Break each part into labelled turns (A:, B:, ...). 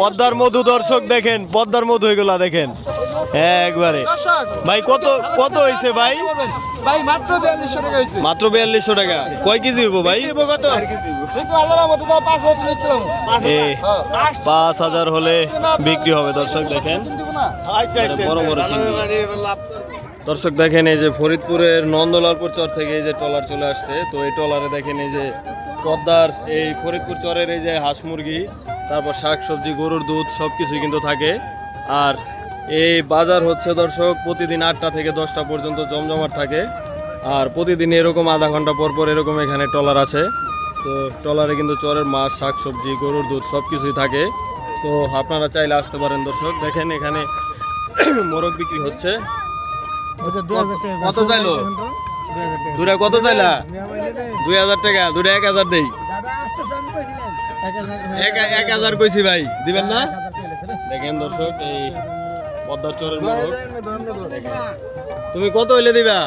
A: পদ্মার মধু দর্শক দেখেন পদ্মার মধু এগুলা দেখেন। একবারে। ভাই কত কত হয়েছে ভাই?
B: ভাই মাত্র বিয়াল্লিশশো টাকা হয়েছে
A: মাত্র বিয়াল্লিশশো টাকা। কয় কেজি হইব ভাই?
B: কিন্তু আল্লাহর মতো তো পাঁচ হাজার
A: পাঁচ হলে বিক্রি হবে দর্শক দেখেন। বড় বড় চিংড়ি। দর্শক দেখেন এই যে ফরিদপুরের নন্দলালপুর চর থেকে এই যে ট্রলার চলে আসছে। তো এই ট্রলারে দেখেন এই যে পদ্মার এই ফরিদপুর চরের এই যে হাঁস মুরগি, তারপর শাক সবজি, গরুর দুধ সব কিছুই কিন্তু থাকে। আর এই বাজার হচ্ছে দর্শক প্রতিদিন আটটা থেকে দশটা পর্যন্ত জমজমাট থাকে। আর প্রতিদিন এরকম আধা ঘণ্টা পর পর এরকম এখানে ট্রলার আছে। তো ট্রলারে কিন্তু চরের মাছ, শাক সবজি, গরুর দুধ সব কিছুই থাকে। তো আপনারা চাইলে আসতে পারেন দর্শক। দেখেন এখানে মোরগ বিক্রি হচ্ছে। কত চাইলো? দুটা কত চাইলা? দুই হাজার টাকা। দুটা এক হাজার দেই। এক এক হাজার কইছি ভাই দিবেন না? দেখেন দর্শক এই পদ্মার চরের তুমি কত হইলে দিবা?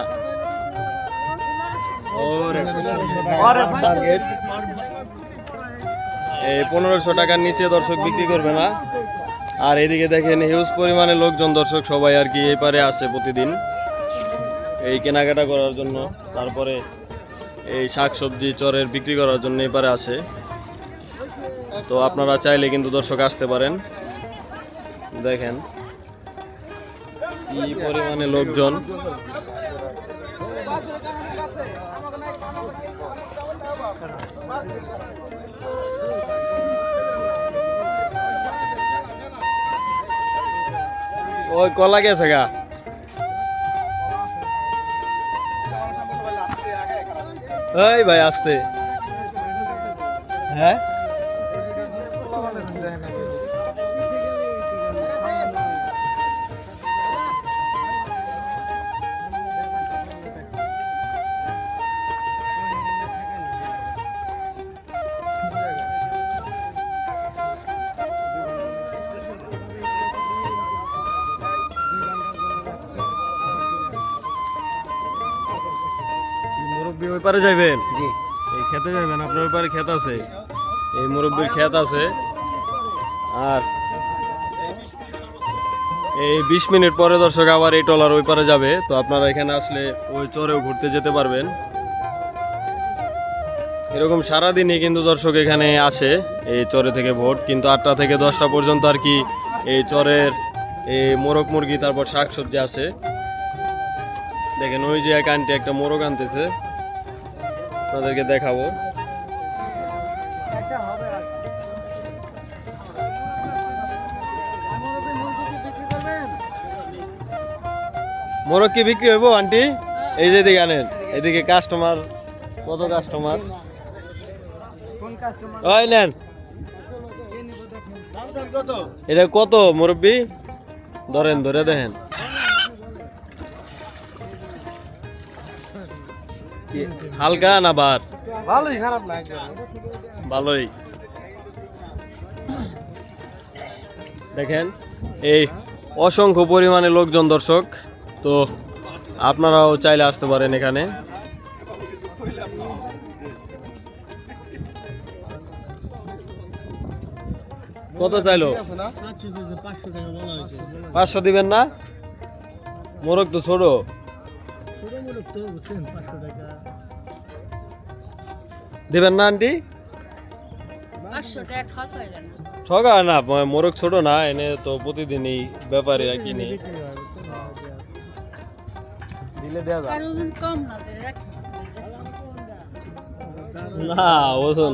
A: এই পনেরোশো টাকার নিচে দর্শক বিক্রি করবে না। আর এদিকে দেখেন হিউজ পরিমাণে লোকজন দর্শক সবাই আর কি এই পারে আসে প্রতিদিন। এই কেনাকাটা করার জন্য, তারপরে এই শাক সবজি চরের বিক্রি করার জন্য এই পারে আসে। তো আপনারা চাইলে কিন্তু দর্শক আসতে পারেন। দেখেন কি পরিমাণে লোকজন। ওই কলা গেছে গা। এই ভাই আসতে। হ্যাঁ? পারে যাইবেন?
B: জি।
A: এই খেতে যাবেন আপনার পারে ক্ষেত আছে। এই মুরব্বীর ক্ষেত আছে। আর এই বিশ মিনিট পরে দর্শক আবার এই টলার ওই পারে যাবে। তো আপনারা এখানে আসলে ওই চরেও ঘুরতে যেতে পারবেন। এরকম সারাদিনই কিন্তু দর্শক এখানে আসে এই চরে থেকে ভোট। কিন্তু আটটা থেকে দশটা পর্যন্ত আর কি এই চরের এই মোরগ মুরগি তারপর শাক সবজি আছে। দেখেন ওই যে এক আনটি একটা মোরগ আনতেছে। আপনাদেরকে দেখাবো। মোরগ কি বিক্রি হইব, আন্টি? এই যে দিকে আনেন। এদিকে কাস্টমার কত কাস্টমার এটা কত, মুরব্বি? ধরেন, ধরে দেখেন। হালকা না বার
B: ভালোই খারাপ না
A: ভালোই। দেখেন এই অসংখ্য পরিমাণে লোকজন দর্শক তো আপনারাও চাইলে আসতে পারেন এখানে। কত চাইলো? পাঁচশো দিবেন না? মোরগ তো ছোট। দিবেন না আন্টি? ঠগা না মোরগ ছোট না এনে তো প্রতিদিন এই ব্যাপারে কিনে দিলে দেয়া যায়।
C: না ধরে রাখি।
A: না ওজন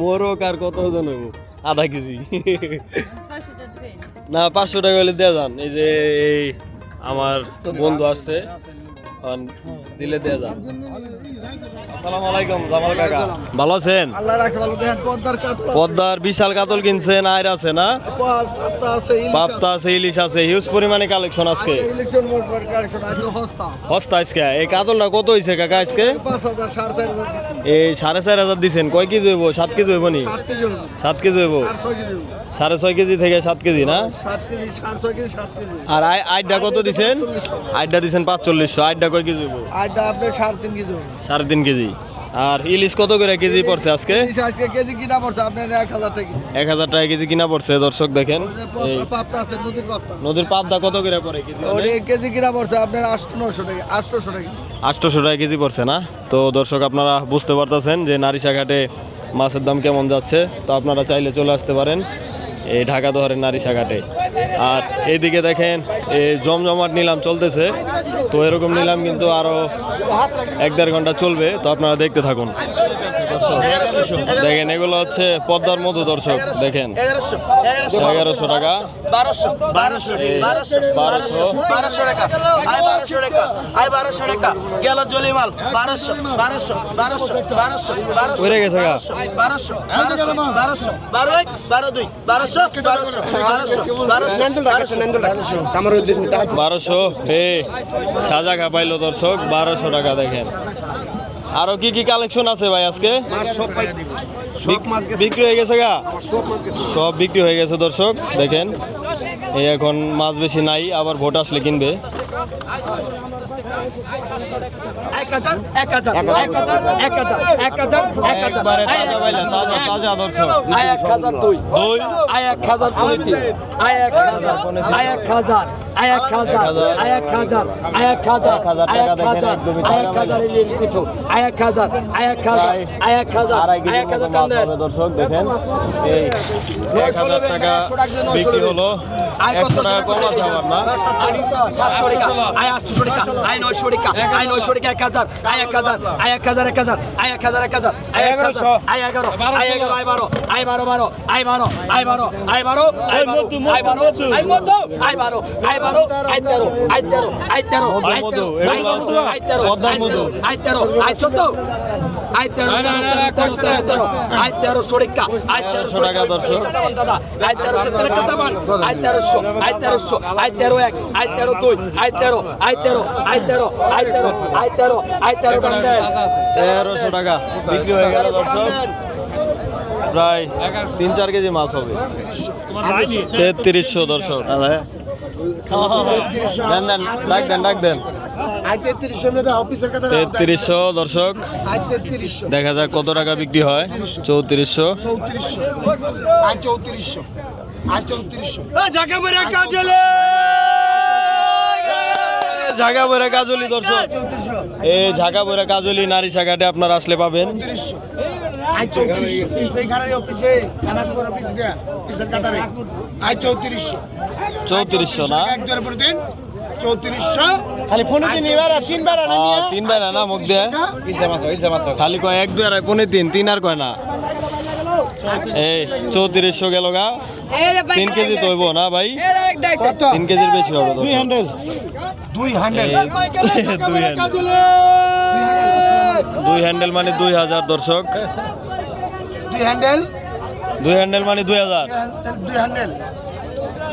A: মোরগ আর কত ওজন হইব? আধা কেজি। না পাঁচশো টাকা হলে দেয়া যান। এই যে এই আমার বন্ধু আছে আন দিলে দেয়া যান আসসালামু আলাইকুম জামাল কাকা। ভালো আছেন?
B: আল্লাহ রাখছে ভালো। দেখেন পদ্মার কাতলা
A: পদ্মার বিশাল কাতল কিনছেন আয়ের আছে না?
B: পাত্তা আছে
A: পাপ্তা আছে ইলিশ আছে হিউজ পরিমাণে কালেকশন আজকে।
B: ইলেকশন মোট কালেকশন আছে হস্তা।
A: হস্তা আজকে? এই কাতলটা কত হয়েছে কাকা আজকে?
B: পাঁচ হাজার সাড়ে চার হাজার দিচ্ছি
A: এই সাড়ে চার হাজার দিছেন। কয় কেজি হইব? সাত কেজি হইব নি?
B: সাত কেজি
A: হইব। সাড়ে ছয় কেজি থেকে সাত কেজি না? আর আই আইডা কত দিছেন? আইডা দিছেন পাঁচচল্লিশশো। আইডা কয় কেজি
B: আপনার সাড়ে তিন কেজি
A: সাড়ে তিন কেজি। আর ইলিশ কত করে কেজি পড়ছে আজকে?
B: আজকে কেজি কিনা পড়ছে? আপনার এক হাজার টাকা
A: এক হাজার টাকা কেজি কিনা পড়ছে দর্শক দেখেন।
B: পাবদা আছে নদীর পাবদা।
A: নদীর পাবদা কত করে পড়ে কেজি?
B: কেজি কিনা পড়ছে আপনার আষ্ট নশো টাকা আটশোশো টাকা
A: আটশোশো টাকা কেজি পড়ছে না? তো দর্শক আপনারা বুঝতে পারতেছেন যে নারিশা ঘাটে মাছের দাম কেমন যাচ্ছে। তো আপনারা চাইলে চলে আসতে পারেন এই ঢাকা দহরের নারিশা ঘাটে আর এইদিকে দেখেন, এই জমজমাট নিলাম চলতেছে। তো এরকম নিলাম কিন্তু আরও এক দেড় ঘণ্টা চলবে, তো আপনারা দেখতে থাকুন। দেখেন এগুলো হচ্ছে পদ্মার মধু দর্শক দেখেন।
D: এগারোশো।
A: টাকা।
D: বারোশো। বারোশো। বারোশো।
A: বারোশো।
D: বারোশো টাকা। আয় বারোশো টাকা। আয় বারোশো টাকা। গেল জলিমাল। বারোশো। বারোশো। বারোশো। বারোশো। বারোশো। বারোশো। বারোশো। বারোশো। বারো এক বারো দুই বারোশো। বারোশো। বারোশো। বারোশো। বারোশো।
A: বারোশো। এ সাজা খাপাইলো দর্শক। বারোশো টাকা দেখেন। আরও কি কি কালেকশন আছে ভাই আজকে? বিক্রি হয়ে গেছে গা? সব বিক্রি হয়ে গেছে দর্শক দেখেন। এই এখন মাছ বেশি নাই আবার ভোট আসলে কিনবে। দর্শক।
D: এক হাজার এক হাজার এক হাজার আয় এক হাজার আয় এক হাজার পিঠো আয় এক হাজার আয় এক হাজার আয় এক হাজার এক হাজার
A: হবে দর্শক দেখেন এক হাজার টাকা বিক্রি হলো একশো টাকা কম আছে আবার না
D: সাতশো টাকা আয় আটশো টাকা আয় নয়শো টাকা আয় নয়শো টাকা এক হাজার আয় এক হাজার আয় এক হাজার এক হাজার আয় এক হাজার এক হাজার আয় এগারোশো আয় এগারো আয় এগারো আয় বারো আয় বারো বারো আয় বারো আয় বারো আয় বারো আয় বারো আয় বারো আয় মতো আয় বারো আয় বারো
A: বারো আই দর্শক
D: এক আই দুই আই তেরো আই তেরো আই আই তেরো
A: আই টাকা বিক্রি হয়ে গেল দর্শক প্রায় তিন চার কেজি মাছ হবে তেত্রিশশো দর্শক ডাক দেন ডাক দেন
B: তেত্রিশশো মেয়েটা অফিসের কথা
A: তেত্রিশশো দর্শক দেখা যাক কত টাকা বিক্রি হয় চৌত্রিশশো
B: চৌত্রিশশো
A: ঝাঁকা বইরা কাজলি দর্শক এই ঝাঁকা বইরা কাজলি নারী শাখাটে আপনারা আসলে পাবেন
B: চৌত্রিশশো চৌত্রিশশো
A: না?
B: চৌত্রিশশো। খালি ফোনে দিন এবার তিনবার
A: আহ, তিনবার না মুখ দিয়ে। খালি কয় এক দুই তিন? তিন আর কয় না? এই চৌত্রিশশো গেল গা। তিন কেজি তো হইব না ভাই? তিন কেজির বেশি হবে দুই হ্যান্ডেল
B: দুই
A: দুই হ্যান্ডেল দুই হ্যান্ডেল মানে দুই হাজার দর্শক।
B: দুই হ্যান্ডেল
A: দুই হ্যান্ডেল মানে দুই হাজার।
B: দুই হ্যান্ডেল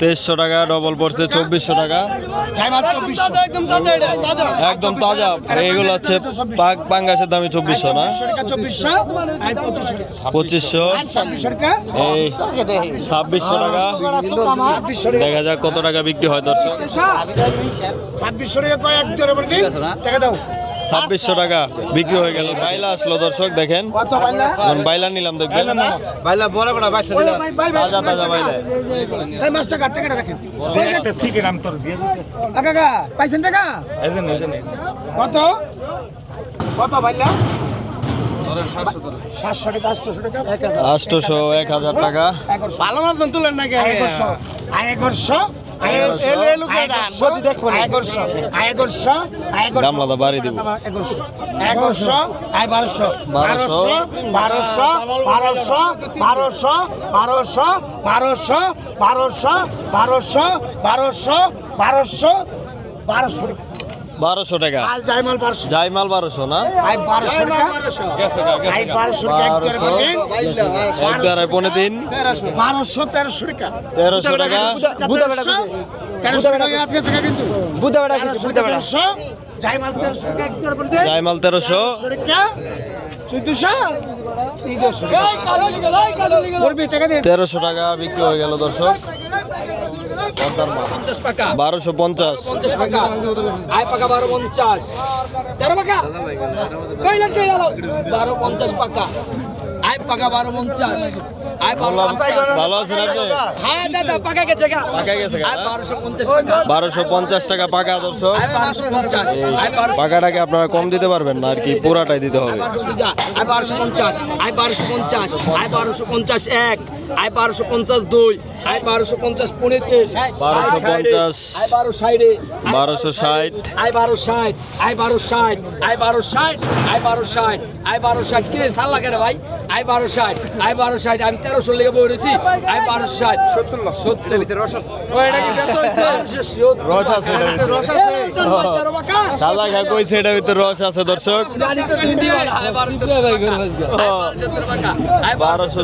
B: তেইশশো টাকা। ডবল পড়ছে?
A: চব্বিশশো টাকা।
B: একদম তাজা
A: এগুলো হচ্ছে পাক পাঙ্গাসের দামই চব্বিশশো না?
B: পঁচিশশো ছাব্বিশশো টাকা?
A: দেখা যাক কত টাকা বিক্রি হয় দর্শক।
B: ছাব্বিশশো টাকা দাও।
A: ছাব্বিশশো টাকা বিক্রি হয়ে গেল। বাইলা আসলো দর্শক দেখেন। বাইলা? নিলাম দেখবেন।
D: বাইলা বড় কটা বাইশ
A: তাজা তাজা বাইলা।
B: এই মাছটা কাট টাকাটা রাখেন। একটা সিকে নাম তোর দিয়ে কাকা পাইছেন টাকা? কত? কত বাইলা? সাতশো টাকা আটশো টাকা এক হাজার
A: আটশোশো এক হাজার টাকা
B: ভালো মাছ তুলেন নাকি এগারোশো এগারোশো
A: গামলাটা বাড়ি দিব
B: এগারোশো বারোশো বারোশো বারোশো বারোশো বারোশো বারোশো বারোশো বারোশো বারোশো বারোশো বারোশো বারোশো
A: বারোশো টাকা।
B: জাইমাল বারোশো।
A: জাইমাল বারোশো না?
B: বারোশো
A: পনেরো তিন।
B: বারোশো তেরোশো টাকা।
A: তেরোশো টাকা।
B: তেরোশো। তেরোশো টাকা
A: বিক্রি হয়ে গেল দর্শক। বারোশো পঞ্চাশ
D: পঞ্চাশ। টাকা আয় পাকা বারো পঞ্চাশ তেরো পাকা। কই লাখ কই গেল? বারো পঞ্চাশ পাকা। আয় পাকা বারো পঞ্চাশ
A: ভালো আছেন আপনি?
D: হ্যাঁ দাদা পাকা গেছে গা।
A: পাকা গেছে গা?
D: বারোশো পঞ্চাশ টাকা।
A: পাকা দর্শক পাকাটাকে আপনারা কম দিতে পারবেন না আর কি পুরাটাই দিতে হবে।
D: আয় বারোশো পঞ্চাশ। আয় বারোশো পঞ্চাশ। আয় বারোশো পঞ্চাশ এক। আয় বারোশো পঞ্চাশ দুই। আয় বারোশো পঞ্চাশ পঁয়ত্রিশ।
A: বারোশো পঞ্চাশ।
D: আয় বারো ষাটে।
A: বারোশো ষাট।
D: আয় বারো ষাট। আয় বারো ষাট। আয় বারো ষাট। আয় বারো ষাট। আয় বারো ষাট। সাল লাগে রে ভাই। আয় বারো ষাট। আয় বারো ষাট। আমি তেরোশো লেগে ষাট। সত্তর হয়েছে? বারোশো সত্তর।
A: কইছে এটার ভিতরে রস আছে দর্শক।
D: বারোশো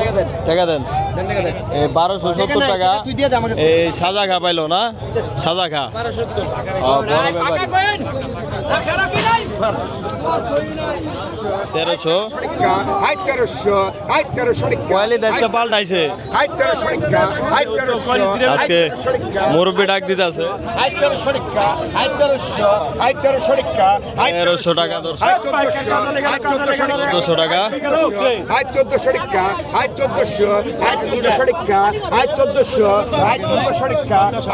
D: টাকা দেন।
A: টাকা দেন।
D: দেন টাকা দেন।
A: এই বারোশো সত্তর টাকা। সাজা খা পাইলো না? সাজা খা।
D: বারোশো
A: বড় ব্যাপার। তেরোশো। পাল্টাইছে। আজকে মুরব্বী ডাক দিতে আছে
E: তেরোশো তেরোশো হাই তেরোশো হাই
A: তেরোশো টাকা
E: হাই চোদ্দশো হাই চোদ্দশো
A: চোদ্দশো টাকা।
E: হাই চোদ্দশো হাই চোদ্দশো চোদ্দশো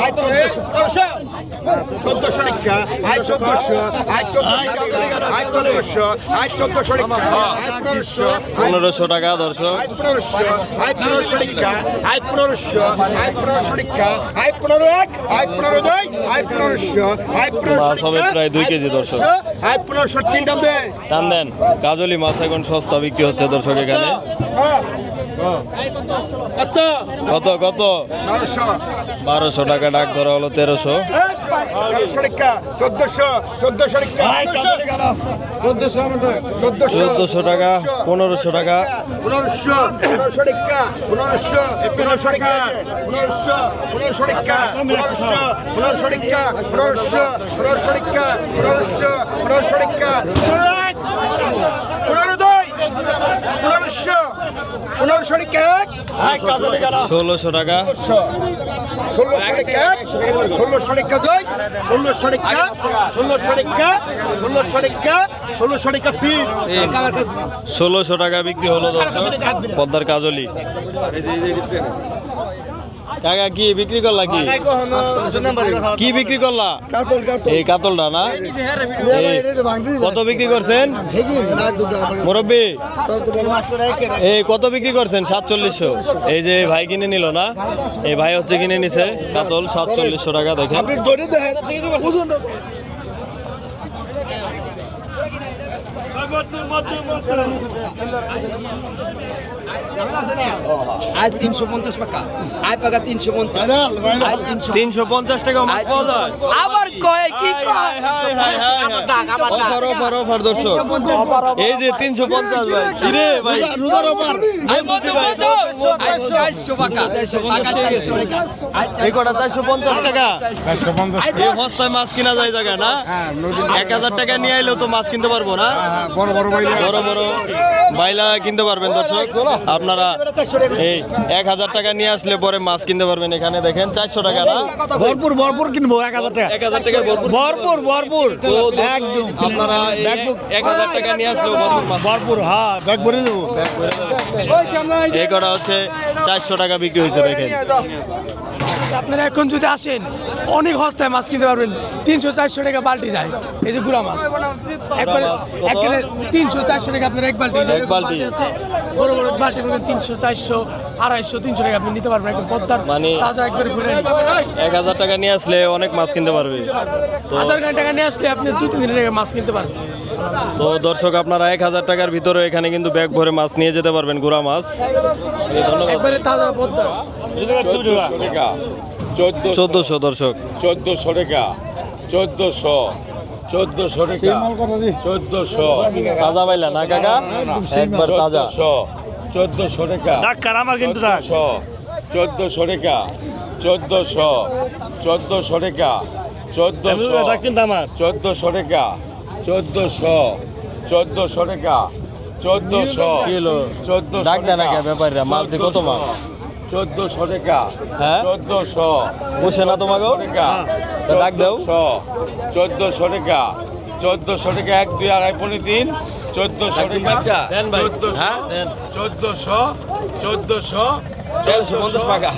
E: হাই চোদ্দশো। চোদ্দশো চোদ্দশো চোদ্দশো চোদ্দশো চোদ্দশো পনেরোশো
A: পনেরোশো টাকা দর্শক।
E: পনেরোশো পনেরোশো পনেরোশো পনেরোশো পনেরো এক পনেরো দুই পনেরোশো পনেরোশো
A: প্রায় দুই কেজি দর্শক।
E: পনেরোশো
A: টান দেন। কাজলি মাছ এখন সস্তা বিক্রি হচ্ছে দর্শক এখানে। কত? কত?
E: বারোশো।
A: বারোশো টাকা ডাক ধরা হলো তেরোশো।
E: তেরোশো টিকা চোদ্দশো চোদ্দশো টিকা চোদ্দশো
A: পনেরোশো টাকা।
E: পনেরোশো পনেরোশো টিকা পনেরোশো পনেরোশো টিকা পনেরোশো পনেরোশো টিকা পনেরোশো পনেরোশো টিকা পনেরোশো পনেরোশো টিকা পনেরোশো পনেরোশো টিকা পনেরো দুই পনেরোশো পনেরোশো টিকা
A: ষোলোশো টাকা।
E: ষোলোশো টিকা ষোলো টিকা দুই ষোলো টিকা ষোলো টিকা ষোলো টিকা ষোলো টিকা তিন।
A: ষোলোশো টাকা বিক্রি হলো পদ্মার কাজলি। কাকা, কি বিক্রি করলা কি? কি বিক্রি করলা? এই কাতলটা না? কত বিক্রি করছেন? মুরব্বী, এই কত বিক্রি করছেন? সাতচল্লিশশো। এই যে ভাই কিনে নিল না? এই ভাই হচ্ছে কিনে নিছে কাতল, সাতচল্লিশশো টাকা, দেখেন।
D: আয় তিনশো পঞ্চাশ টাকা আয় পাকা তিনশো পঞ্চাশ। তিনশো
A: তিনশো পঞ্চাশ টাকা মাছ
D: আয়
A: পাওয়া যায়
D: তিনশো- আবার কয় কি
A: এই যে তিনশো পঞ্চাশ ভাই। কিরে ভাই?
D: টাকা টাকা চারশো টাকা। আয়
A: এই কটা চারশো পঞ্চাশ টাকা? এই সস্তায় মাছ কিনা যায় জায়গা না? এক হাজার টাকা নিয়ে আইলেও তো মাছ কিনতে পারব না?
E: বড় বড়
A: বড় বড়। বাইলা কিনতে পারবেন দর্শক। আপনারা এই এক হাজার টাকা নিয়ে আসলে পরে মাছ কিনতে পারবেন এখানে দেখেন। চারশো টাকা না?
B: ভরপুর ভরপুর কিনবো এক হাজার টাকা।
A: এক হাজার টাকা
B: ভরপুর। ভরপুর
A: একদম। আপনারা এক হাজার টাকা নিয়ে আসলে ভরপুর
B: হ্যাঁ ব্যাগ ভরে দেবো।
A: এই কটা হচ্ছে চারশো টাকা বিক্রি হয়েছে দেখেন।
B: আপনারা এখন যদি আসেন অনেক সস্তায় মাছ কিনতে পারবেন। তিনশো চারশো টাকা বালতি যায়। এই যে গুড়া মাছ। একবারে একবারে তিনশো চারশো টাকা আপনার এক বালতি
A: এক বালতি।
B: আছে। বড় বড় বালতি তিনশো চারশো আড়াইশো তিনশো টাকা আপনি নিতে পারবেন। একদম পদ্মার
A: মানে-
B: তাজা একবারে ঘুরে
A: এক হাজার টাকা নিয়ে আসলে অনেক মাছ কিনতে পারবে।
B: হাজার টাকা নিয়ে আসলে আপনি দু তিন দিনের টাকা মাছ কিনতে পারবেন।
A: তো দর্শক আপনারা এক হাজার টাকার ভিতরে এখানে কিন্তু ব্যাগ ভরে মাছ নিয়ে যেতে পারবেন গুড়া মাছ। ধন্যবাদ
B: একবারে তাজা পদ্মার
E: টাকা? চোদ্দ
A: চোদ্দশো। দর্শক।
E: চোদ্দশো টাকা। চোদ্দশো। চোদ্দশো টাকা। চোদ্দশো।
A: তাজা পাইলা না কাকা? একবার তাজা।
E: চোদ্দশো। চোদ্দশো টাকা।
B: ডাক্তার আমার কিন্তু
E: চোদ্দশো।
F: চোদ্দোশো টাকা। চোদ্দোশো। চোদ্দোশো টাকা। চোদ্দোশো।
A: কিন্তু আমার।
F: চোদ্দোশো টাকা। চোদ্দোশো। চোদ্দোশো টাকা। চোদ্দোশো।
A: কিলো।
F: চোদ্দোশো
A: ডাক দেয় না কে ব্যাপারীরা মাছ কত মাছ
F: চোদ্দোশো টাকা
A: হ্যাঁ?
F: চোদ্দোশো
A: বসে না তোমাকেও
F: টাকা
A: তা ডাক দাও।
F: চোদ্দোশো টাকা চোদ্দোশো টাকা এক দুই আড়াই পনেরো তিন চোদ্দোশো টাকা
A: দেন ভাই।
F: চোদ্দোশো
A: হ্যাঁ? দেন।
F: চোদ্দোশো চোদ্দোশো
A: তেরোশো পঞ্চাশ টাকা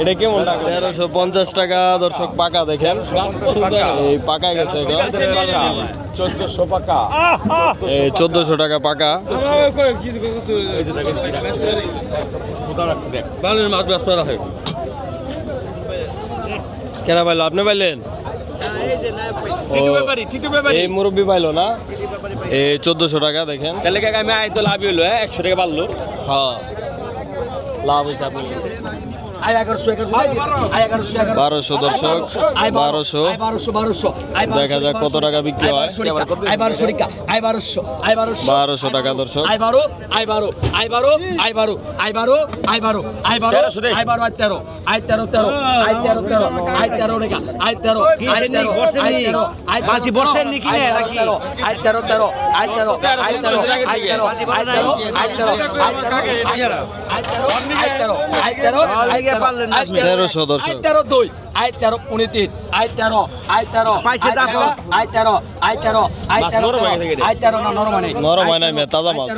A: এটা কেমন টাকা? তেরোশো পঞ্চাশ টাকা দর্শক পাকা দেখেন। এই পাকা গেছে এখন
F: পাকা।
A: এই চোদ্দশো টাকা পাকা। কেনা পাইলো? আপনি পাইলেন? এই মুরব্বী পাইলো না? এই চোদ্দশো টাকা দেখেন।
D: তাহলে আমি আয় তো লাভ হইল হ্যাঁ? একশো টাকা বাড়লো।
A: হ্যাঁ। লাভ হয়েছে আপনি বারোশো দর্শক বারোশো দেখা যাক কত টাকা বিক্রি হয়
D: বারোশো টাকা
A: দর্শক
D: আয় তেরো আই তেরো আয় তেরো আই আই আই
A: আই আই আই আই তাজা মাছ।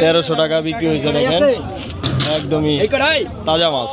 A: তেরোশো টাকা বিক্রি হয়েছে দেখেন। একদমই তাজা মাছ।